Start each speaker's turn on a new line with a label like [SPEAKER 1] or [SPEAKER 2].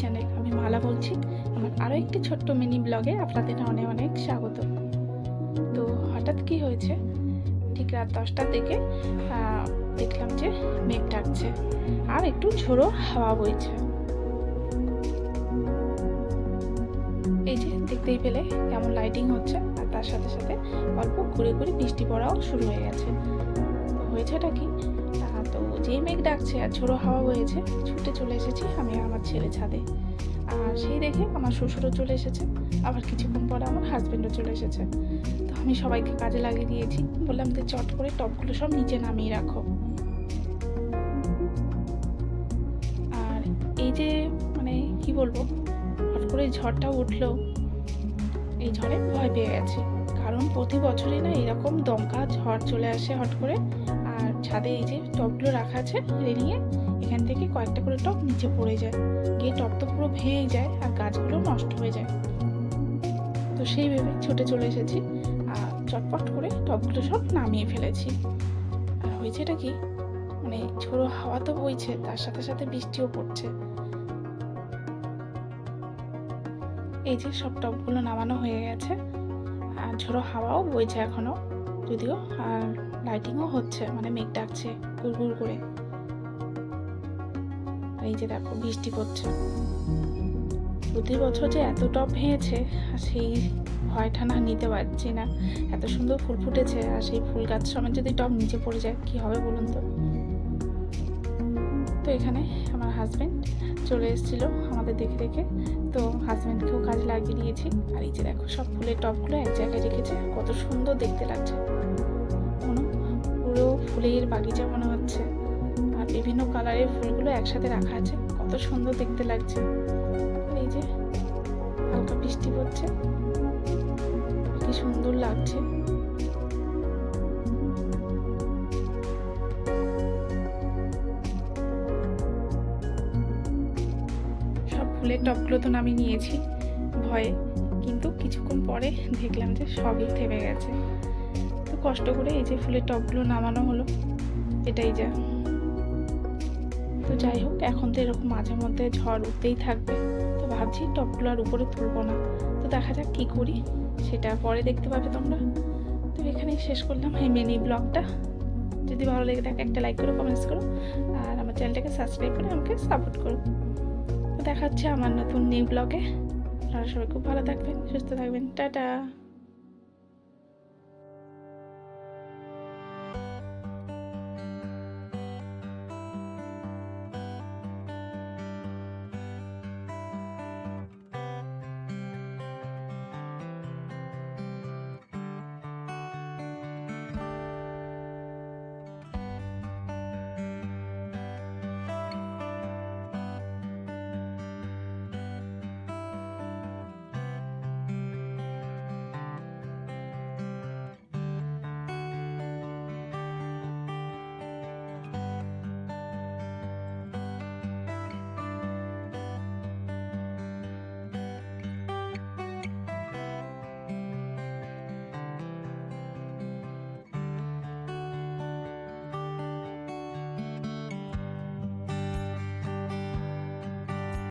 [SPEAKER 1] Channel আমি মালা বলছি। আমার আরও একটি ছোট্ট মিনি ব্লগে আপনাদের অনেক অনেক স্বাগত। তো হঠাৎ কি হয়েছে? ঠিক রাত দশটার দিকে দেখলাম যে মেঘ ডাকছে আর একটু ঝোড়ো হাওয়া বইছে। এই যে দেখতেই পেলে কেমন লাইটিং হচ্ছে আর তার সাথে সাথে অল্প ঘুরে ঘুরে বৃষ্টি পড়াও শুরু হয়ে গেছে। যেই মেঘ ডাকছে আর ঝোড়ো হাওয়া হয়েছে ছুটে চলে এসেছি আমি আমার ছেলে ছাদে। আর সেই দেখে আমার শ্বশুরও চলে এসেছে, আবার কিছুক্ষণ পরে আমার হাজব্যান্ডও চলে এসেছে। তো আমি সবাইকে কাজে লাগিয়ে দিয়েছি, বললাম যে চট করে টপগুলো সব নিচে নামিয়ে রাখো। আর এই যে মানে কি বলব হট করে ঝড়টা উঠল, এই ঝড়ে ভয় পেয়ে গেছে। কারণ প্রতি বছরই না এরকম দমকা ঝড় চলে আসে হট করে ছাদে এই যে টবগুলো রাখা আছে, রেলিংয়ে, এখান থেকে কয়েকটা করে টব নিচে পড়ে যায়। গিয়ে টব তো পুরো ভেঙে যায় আর গাছগুলো নষ্ট হয়ে যায়। তো সেই ভেবে ছুটে চলে এসেছি আর চটপট করে টবগুলো সব নামিয়ে ফেলেছি। আর হয়েছে এটা কি? মানে ঝোড়ো হাওয়া তো বইছে, তার সাথে সাথে বৃষ্টিও পড়ছে। এই যে সব টবগুলো নামানো হয়ে গেছে, আর ঝোড়ো হাওয়াও বইছে এখনও। যদিও, আর লাইটিংও হচ্ছে মানে মেঘ ডাকছে গুড় করে। এই যে দেখো, বৃষ্টি পড়ছে। প্রতি বছর যে এত টপ ভেঙেছে, আর সেই ভয়টা না নিতে পারছি না। এত সুন্দর ফুল ফুটেছে, আর সেই ফুল গাছ সময় যদি টপ নিচে পড়ে যায়, কি হবে বলুন তো? তো এখানে আমার হাজব্যান্ড চলে এসেছিল আমাদের দেখে দেখে। তো হাজব্যান্ডকেও কাজে লাগিয়ে দিয়েছি। আর এই যে দেখো, সব ফুলের টপগুলো এক জায়গায় রেখেছে। কত সুন্দর দেখতে লাগছে। কোনো পুরো ফুলের বাগিচা মনে হচ্ছে। আর বিভিন্ন কালারের ফুলগুলো একসাথে রাখা আছে। কত সুন্দর দেখতে লাগছে। এই যে হালকা বৃষ্টি পড়ছে। কি সুন্দর লাগছে। ফুলের টপগুলো তো নামিয়ে নিয়েছি ভয়ে। কিন্তু কিছুক্ষণ পরে দেখলাম যে সবই থেমে গেছে। তো কষ্ট করে এই যে ফুলের টপগুলো নামানো হলো, এটাই যা। তো যাই হোক, এখন তো এরকম মাঝে মধ্যে ঝড় উঠতেই থাকবে। তো ভাবছি টপগুলো আর উপরে তুলবো না। তো দেখা যাক কী করি, সেটা পরে দেখতে পাবে তোমরা। তো এখানেই শেষ করলাম এই মিনি ব্লগটা। যদি ভালো লেগে থাকে একটা লাইক করো কমেন্টস করো। আর আমার চ্যানেলটাকে সাবস্ক্রাইব করে আমাকে সাপোর্ট করো। দেখা হচ্ছে আমার নতুন নিউ ব্লগে আপনারা সবাই খুব ভালো থাকবেন সুস্থ থাকবেন। টাটা!